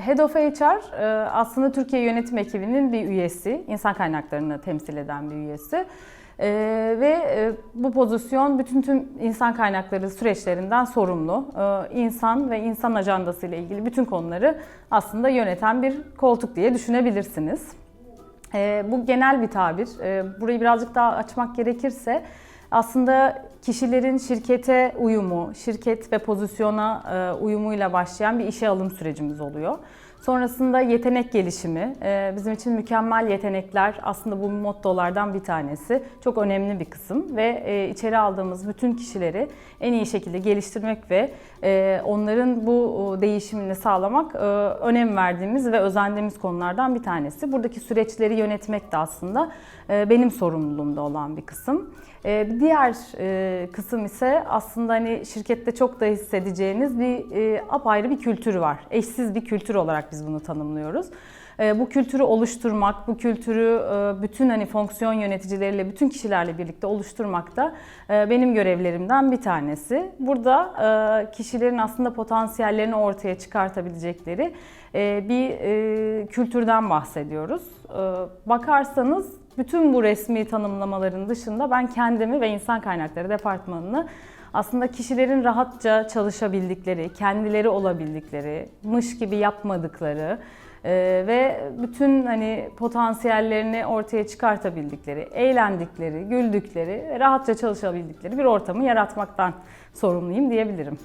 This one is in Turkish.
Head of HR e, aslında Türkiye Yönetim Ekibi'nin bir üyesi, insan kaynaklarını temsil eden bir üyesi. E, ve e, bu pozisyon bütün tüm insan kaynakları süreçlerinden sorumlu. E, insan ve insan ajandası ile ilgili bütün konuları aslında yöneten bir koltuk diye düşünebilirsiniz. E, bu genel bir tabir. E, burayı birazcık daha açmak gerekirse aslında kişilerin şirkete uyumu, şirket ve pozisyona e, uyumuyla başlayan bir işe alım sürecimiz oluyor. Sonrasında yetenek gelişimi, e, bizim için mükemmel yetenekler aslında bu mottolardan bir tanesi. Çok önemli bir kısım ve e, içeri aldığımız bütün kişileri en iyi şekilde geliştirmek ve onların bu değişimini sağlamak önem verdiğimiz ve özendiğimiz konulardan bir tanesi. Buradaki süreçleri yönetmek de aslında benim sorumluluğumda olan bir kısım. Bir diğer kısım ise aslında hani şirkette çok da hissedeceğiniz bir apayrı bir kültürü var. Eşsiz bir kültür olarak biz bunu tanımlıyoruz. Bu kültürü oluşturmak, bu kültürü bütün hani fonksiyon yöneticileriyle, bütün kişilerle birlikte oluşturmak da benim görevlerimden bir tanesi. Burada kişilerin aslında potansiyellerini ortaya çıkartabilecekleri bir kültürden bahsediyoruz. Bakarsanız bütün bu resmi tanımlamaların dışında ben kendimi ve insan kaynakları departmanını aslında kişilerin rahatça çalışabildikleri, kendileri olabildikleri, mış gibi yapmadıkları e, ve bütün hani potansiyellerini ortaya çıkartabildikleri, eğlendikleri, güldükleri, rahatça çalışabildikleri bir ortamı yaratmaktan sorumluyum diyebilirim.